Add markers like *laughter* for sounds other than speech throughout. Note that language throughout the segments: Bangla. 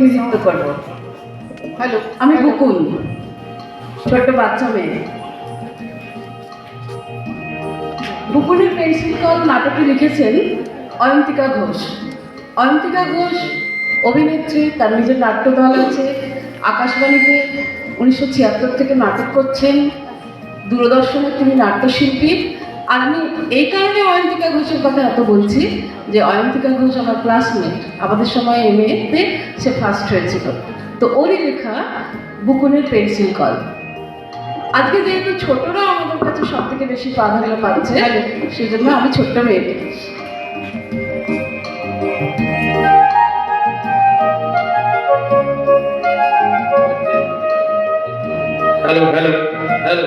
নিযুক্ত করব। হ্যালো আমি বকুল। ছোট্ট বাচ্চা মেয়ে। বকুলের পেন্সিল কল নাটকটি লিখেছেন অয়ন্তিকা ঘোষ। অয়ন্তিকা ঘোষ অভিনেত্রী তার নিজের নাট্যদল আছে। আকাশবাণীতে উনিশশো ছিয়াত্তর থেকে নাটক করছেন। দূরদর্শনে তিনি নাট্যশিল্পী। আর আমি এই কারণে অয়ন্তিকা ঘোষের কথা এত বলছি যে অয়ন্তিকা ঘোষ আমার ক্লাসমেট আমাদের সময় এম এতে সে ফার্স্ট হয়েছিল তো ওরই লেখা বুকুনের পেন্সিল কল। আজকে যেহেতু ছোটরা আমাদের কাছে সব থেকে বেশি প্রাধান্য পাচ্ছে সেই জন্য আমি ছোট্ট মেয়েকে hello hello hello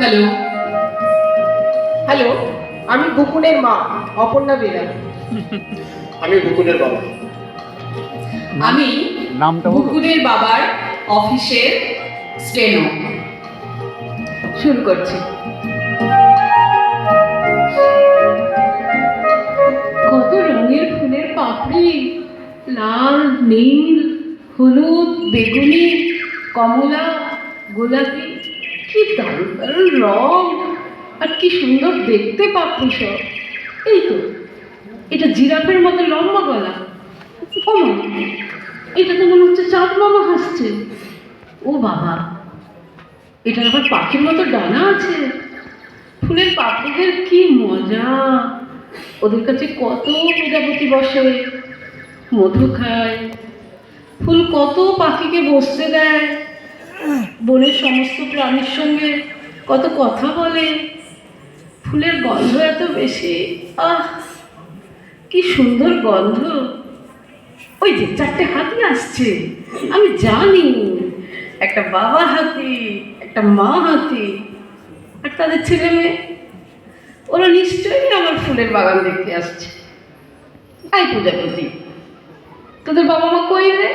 hello hello আমি বকুনের মা অপর্ণা বেরা। আমি বুকুনের বাবা। আমি নামটা বলো। বুকুরের বাবার অফিসের স্টেনো। শুরু করছি। কত রঙের ফুলের পাপড়ি। লাল নীল হলুদ বেগুনি কমলা গোলাপি। কি দারুণ দারুণ রং! আর কি সুন্দর দেখতে পাপড়ি সব। এই তো, এটা জিরাফের মতো লম্বা গলা। ও এটা তো মনে হচ্ছে চাঁদ মামা হাসছে। ও বাবা, এটার আবার পাখির মতো ডানা আছে। ফুলের পাপড়িদের কি মজা। ওদের কাছে কত প্রজাপতি বসে, মধু খায়। ফুল কত পাখিকে বসতে দেয়। বনের সমস্ত প্রাণীর সঙ্গে কত কথা বলে। ফুলের গন্ধ এত বেশি? আহ, কি সুন্দর গন্ধ। ওই যে চারটে হাতি আসছে। আমি জানি। একটা বাবা হাতি, একটা মা হাতি, আর তাদের ছেলে মেয়ে। ওরা নিশ্চয়ই আমার ফুলের বাগান দেখতে আসছে। আই প্রজাপতি তোদের বাবা মা কই রে?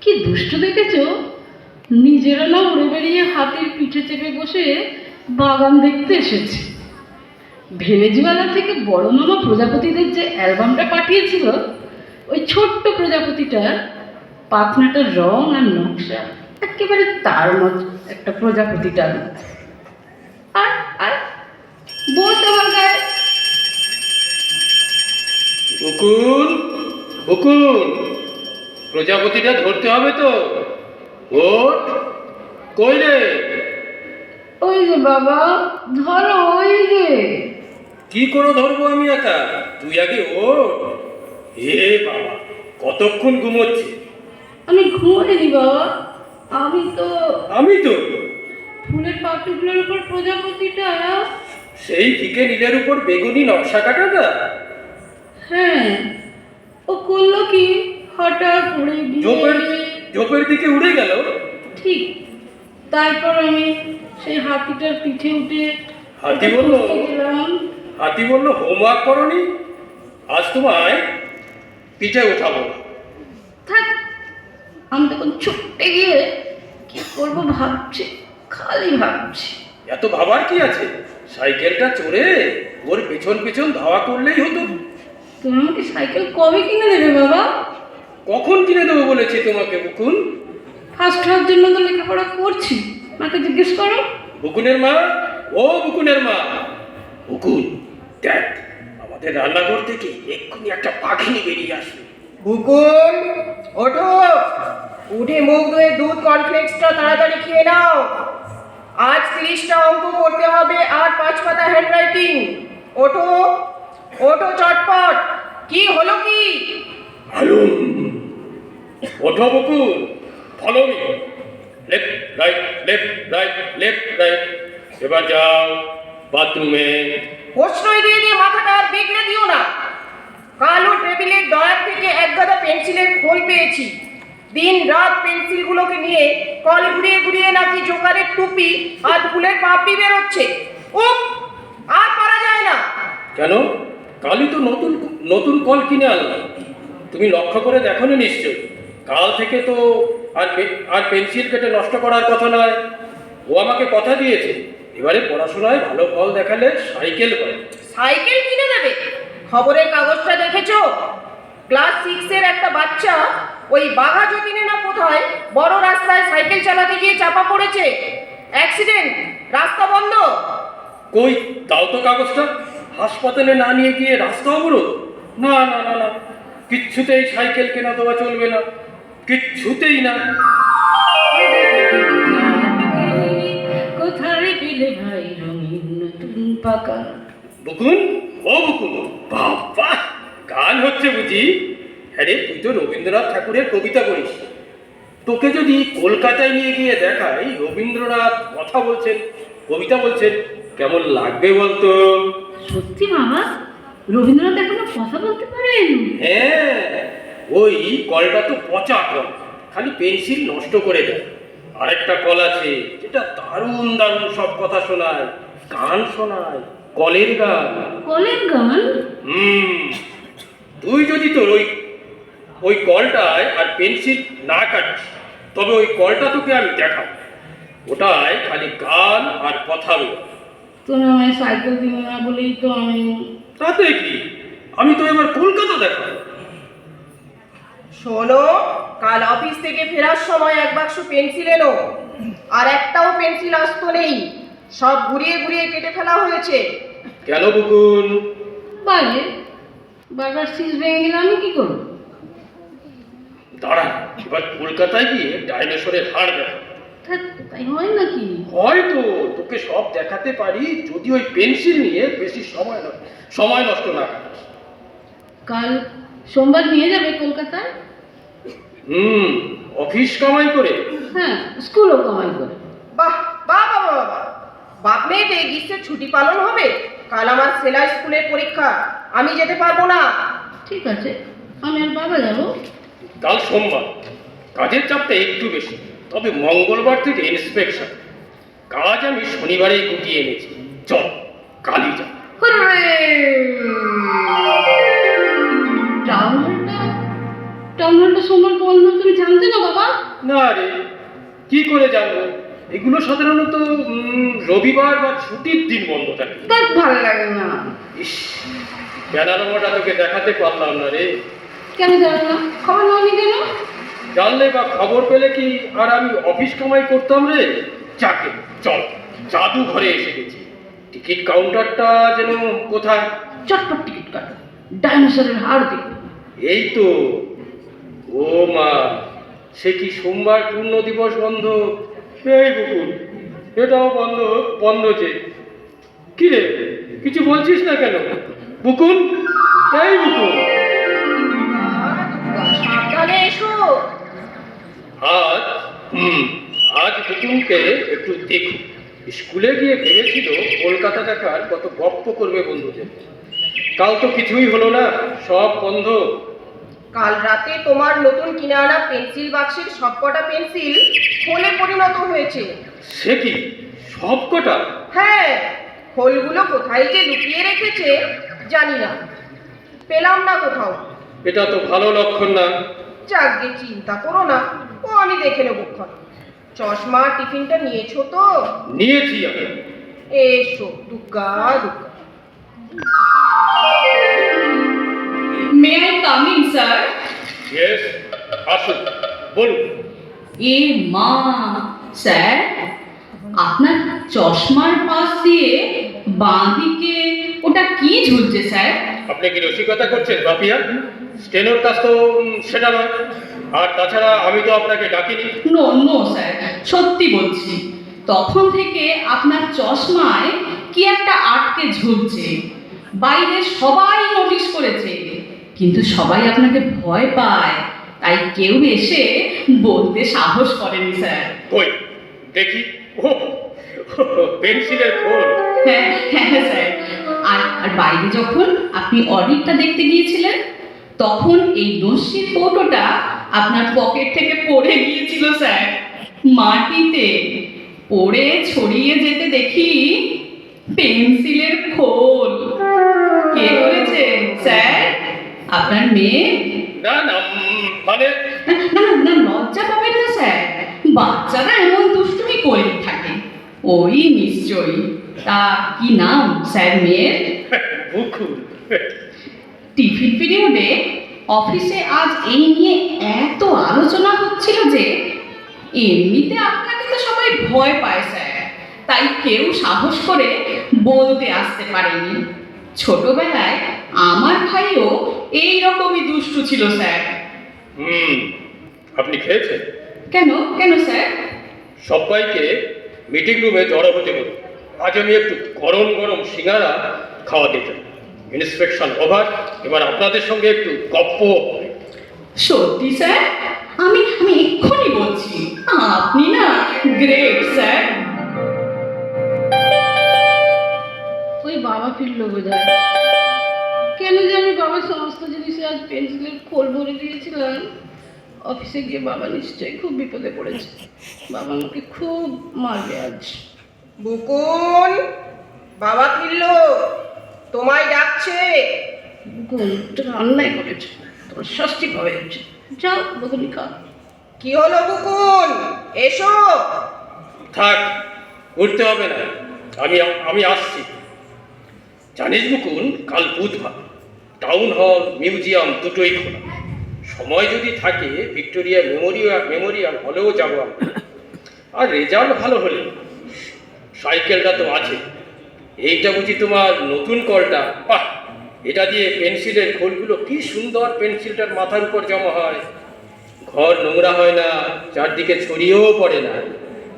কি দুষ্ট দেখেছ? নিজেরা না উড়ে বেরিয়ে হাতির পিঠে চেপে বসে বাগান দেখতে এসেছে। ভেনেজুয়েলা থেকে বড় মামা প্রজাপতিদের যে অ্যালবামটা পাঠিয়েছিল ওই ছোট্ট প্রজাপতিটার পাখনাটার রং আর নকশা একেবারে তার মতো একটা প্রজাপতিটার। আর আর বল তোমার গায়ে বুকুন বুকুন প্রজাপতিটা ধরতে হবে তো। ওট কই রে? ওই যে বাবা ধরো ওই যে। কি করে ধরবো আমি একা? তুই আগে ও হে বাবা কতক্ষণ ঘুমোচ্ছি? আমি ঘুমাইনি বাবা আমি তো আমি তো? ফুলের পাপড়িগুলোর উপর প্রজাপতিটা। সেই ফিকে নীলের উপর বেগুনি নকশা কাটাটা? হ্যাঁ। ও করল কি? হঠাৎ উড়ে গিয়ে ঝোপের দিকে উড়ে গেল? ঠিক। তারপর আমি সেই হাতিটার পিঠে উঠে হাতি বলল? হাতি বলল হোমওয়ার্ক করনি? আজ তোমায় পিঠে উঠাবো। থাক আমি তখন ছুটে গিয়ে কি করব ভাবছি খালি ভাবছি। এত ভাবার কি আছে? সাইকেলটা চড়ে ওর পেছন পেছন ধাওয়া করলেই হতো। তুমি আমাকে সাইকেল কবে কিনে দেবে বাবা? কখন কিনে দেবো বলেছি তোমাকে বুকুন? ফার্স্ট হওয়ার জন্য তো লেখাপড়া করছি। মাকে জিজ্ঞেস করো। বুকুনের মা ও বুকুনের মা। বুকুন দেখ আমাদের রান্নাঘর থেকে এক্ষুনি একটা পাখিনি বেরিয়ে আসবে বুকুন ওঠো। উঠে মুখ ধুয়ে দুধ কর্নফ্লেক্সটা তাড়াতাড়ি খেয়ে নাও। আজ তিরিশটা অঙ্ক করতে হবে আর পাঁচ পাতা হ্যান্ডরাইটিং ওঠো ওঠো চটপট। কি হলো কি? হালুম। ওঠো Bukun follow me left right left right left right এবার যাও বাথরুমে প্রশ্নই দিয়ে দিয়ে মাথাটা আর বিগড়ে দিও না। কালো টেবিলের ডয়ার থেকে এক গাদা পেন্সিলের খোল পেয়েছি। দিন রাত পেন্সিলগুলোকে নিয়ে কল ঘুরিয়ে ঘুরিয়ে নাকি জোকারের টুপি আর ফুলের পাপড়ি বেরোচ্ছে। ও আর পারা যায় না। কেন? কালই তো নতুন নতুন কল কিনে আনলাম। তুমি লক্ষ্য করে দেখো না নিশ্চয় কাল থেকে তো আর আর পেন্সিল কেটে নষ্ট করার কথা নয়। ও আমাকে কথা দিয়েছে। এবারে পড়াশোনায় ভালো ফল দেখালে সাইকেল করে। সাইকেল কিনে দেবে? খবরের কাগজটা দেখেছ? ক্লাস সিক্সের একটা বাচ্চা ওই বাঘা যতীনে না কোথায়? বড় রাস্তায় সাইকেল চালাতে গিয়ে চাপা পড়েছে। অ্যাক্সিডেন্ট? রাস্তা বন্ধ? কই? দাও তো কাগজটা। হাসপাতালে না নিয়ে গিয়ে রাস্তা অবরোধ না না না না। কিচ্ছুতেই সাইকেল কেনা দেওয়া চলবে না। কিচ্ছুতেই না। পাকা বুকুন ও বুকুন বাবা গান হচ্ছে বুঝি? হ্যাঁ রে তুই তো রবীন্দ্রনাথ ঠাকুরের কবিতা পড়িস। তোকে যদি কলকাতায় নিয়ে গিয়ে দেখাই রবীন্দ্রনাথ কথা বলছেন কবিতা বলছেন কেমন লাগবে বলতো? সত্যি বাবা রবীন্দ্রনাথ এখনও কথা বলতে পারেন? হ্যাঁ ওই কলটা তো পচা কল খালি পেন্সিল নষ্ট করে দেয়। আরেকটা কল আছে যেটা দারুণ দারুণ সব কথা শোনায়। গান শোনায়। কলের গান। কলের গান? হুম। তুই যদি তোর ওই ওই কলটায় আর পেন্সিল না কাটিস তবে ওই কলটা তোকে আমি দেখাবো। ওটায় খালি গান আর কথা বলে তুমি আমায় সাইকেল দিবে না বলেই তো আমি তাতে কি? আমি তো এবার কলকাতা দেখাবো। শোনো কাল অফিস থেকে ফেরার সময় এক বাক্স পেন্সিল এলো। আর একটাও পেন্সিল আসতো নেই। সব ঘুরিয়ে ঘুরিয়ে কেটে ফেলা হয়েছে। কেন বুকুন বাইরে বারবার সিজ ভেঙে গেলে আমি কি করব? দাঁড়া এবার কলকাতায় গিয়ে ডাইনোসরের হাড় দেখা। তাই হয় নাকি? হয়তো তোকে সব দেখাতে পারি যদি ওই পেন্সিল নিয়ে বেশি সময় নষ্ট সময় নষ্ট না কাল সোমবার নিয়ে যাবে কলকাতায়? হুম অফিস কামাই করে। হ্যাঁ স্কুলও কামাই করে। বাহ বাহ বাবা বাবা বাপ মেয়েতে গ্রীষ্মের ছুটি পালন হবে? কাল আমার সেলাই স্কুলের পরীক্ষা। আমি যেতে পারব না। ঠিক আছে আমি আর বাবা যাব। কাল সোমবার। কাজের চাপটা একটু বেশি তবে মঙ্গলবার থেকে ইন্সপেকশন কাজ আমি শনিবারেই গুটিয়ে এনেছি। চল কালই যা। টাউন হলটা টাউন হলটা সোমবার বন্ধ তুমি জানতে না বাবা? না রে কি করে জানব? এগুলো সাধারণত রবিবার বা ছুটির দিন বন্ধ থাকে। তার ভালো লাগে না। ইস প্যানারোমাটা তোকে দেখাতে পারলাম না রে। কেন জানো না? খবর নাওনি কেন? জানলে বা খবর পেলে কি আর আমি অফিস কামাই করতাম রে? চাকে চল জাদু ঘরে এসে গেছি। টিকিট কাউন্টারটা যেন কোথায়? চটপট টিকিট কাটো। ডাইনোসরের হাড় দেখো। এই তো ও মা সে কি সোমবার পূর্ণ দিবস বন্ধ? এই বুকুল এটাও বন্ধ বন্ধ যে। কি রে? কিছু বলছিস না কেন? বুকুল? এই এসো। আজ হুম আজ বুকুলকে একটু দেখুন স্কুলে গিয়ে ভেবেছিল কলকাতা দেখার কত গপ্প করবে বন্ধুদের। কাল তো কিছুই হলো না সব বন্ধ। কাল রাতে তোমার নতুন কিনে আনা পেন্সিল বাক্সের সবকটা পেন্সিল খোলে পরিণত হয়েছে। সে কি? সবকটা? হ্যাঁ খোলগুলো কোথায় যে লুকিয়ে রেখেছে জানি না। পেলাম না কোথাও। এটা তো ভালো লক্ষণ না। যাকগে চিন্তা করো না ও আমি দেখে নেব ক্ষণ। চশমা টিফিনটা নিয়েছো তো? নিয়েছি আমি। এসো Dugga Dugga. May I come in sir yes আসুন বলুন। এ মা স্যার আপনার চশমার পাশ দিয়ে বাঁ দিকে ওটা কি ঝুলছে স্যার? আপনি কি রসিকতা করছেন বাপিয়া? স্টেনোর কাজ তো সেটা নয়। আর তাছাড়া আমি তো আপনাকে ডাকিনি। নো নো স্যার সত্যি বলছি। তখন থেকে আপনার চশমায় কি একটা আটকে ঝুলছে। বাইরে সবাই নোটিশ করেছে। কিন্তু সবাই আপনাকে ভয় পায়। তাই কেউ এসে বলতে সাহস করেনি স্যার। কই? দেখি। পেন্সিলের খোল। হ্যাঁ হ্যাঁ স্যার। আর আর বাইরে যখন আপনি অডিটটা দেখতে গিয়েছিলেন তখন এই দস্যির ফটোটা আপনার পকেট থেকে পড়ে গিয়েছিল স্যার। মাটিতে পড়ে ছড়িয়ে যেতে দেখি পেন্সিলের খোল। আপনার মেয়ে? না না মানে না না লজ্জা পাবেন না স্যার। বাচ্চারা এমন দুষ্টুমি করে থাকে। ওই নিশ্চয়ই। তা কি নাম স্যার মেয়ের? বুকুল টিফিন পিরিয়ডে অফিসে আজ এই নিয়ে এত আলোচনা হচ্ছিল যে এমনিতে আপনাকে তো সবাই ভয় পায় স্যার। তাই কেউ সাহস করে বলতে আসতে পারেনি। ছোটবেলায় আমার ভাইও এই রকমই দুষ্টু ছিল স্যার। হুম আপনি খেয়েছেন? কেন? কেন স্যার? সবাইকে মিটিং রুমে জড়ো হতে বলুন। আজ আমি একটু গরম গরম সিঙ্গারা খাওয়াতে চাই। ইন্সপেকশন ওভার এবার আপনাদের সঙ্গে একটু গপ্প সত্যি স্যার? আমি আমি এক্ষুনি বলছি আপনি না গ্রেট স্যার। বাবা ফিরলো বোধ কেন যে আমি বাবার সমস্ত জিনিসে আজ পেন্সিলের খোল ভরে দিয়েছিলাম। অফিসে গিয়ে বাবা নিশ্চয়ই খুব বিপদে পড়েছে। বাবা আমাকে খুব মারবে আজ। বুকুন বাবা ফিরলো। তোমায় ডাকছে। তুমি অন্যায় করেছ। তোমার ষষ্ঠী পাবে। হচ্ছে যাও খাও কি হলো বুকুন এসো। থাক উঠতে হবে না। আমি আমি আসছি। জানিস মুকুন, কাল বুধবার। টাউন হল মিউজিয়াম দুটোই খোলা। সময় যদি থাকে ভিক্টোরিয়া মেমোরিয়াল মেমোরিয়াল হলেও যাব আমরা। আর রেজাল্ট ভালো হলে সাইকেলটা তো আছে। এইটা বুঝি তোমার নতুন কলটা? বাহ! এটা দিয়ে পেন্সিলের খোলগুলো কি সুন্দর পেন্সিলটার মাথার উপর জমা হয়। ঘর নোংরা হয় না, চারদিকে ছড়িয়েও পড়ে না।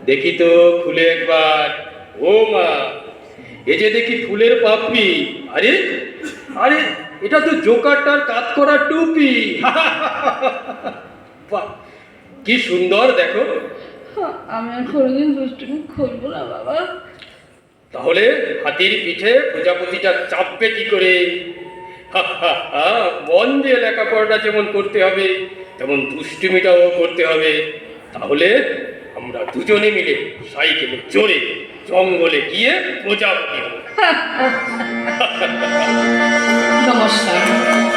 দেখি তো খুলে একবার। ও মা! এ যে দেখি ফুলের পাপড়ি। আরে আরে এটা তো জোকারটার কাজ করা টুপি। কি সুন্দর দেখো। আমি আর কোনোদিন দুষ্টুমি খুলবো না বাবা। তাহলে হাতির পিঠে প্রজাপতিটা চাপবে কি করে? মন দিয়ে লেখাপড়াটা যেমন করতে হবে তেমন দুষ্টুমিটাও করতে হবে। তাহলে আমরা দুজনে মিলে সাইকেলে চড়ে জঙ্গলে গিয়ে প্রজাপতি। *laughs* নমস্কার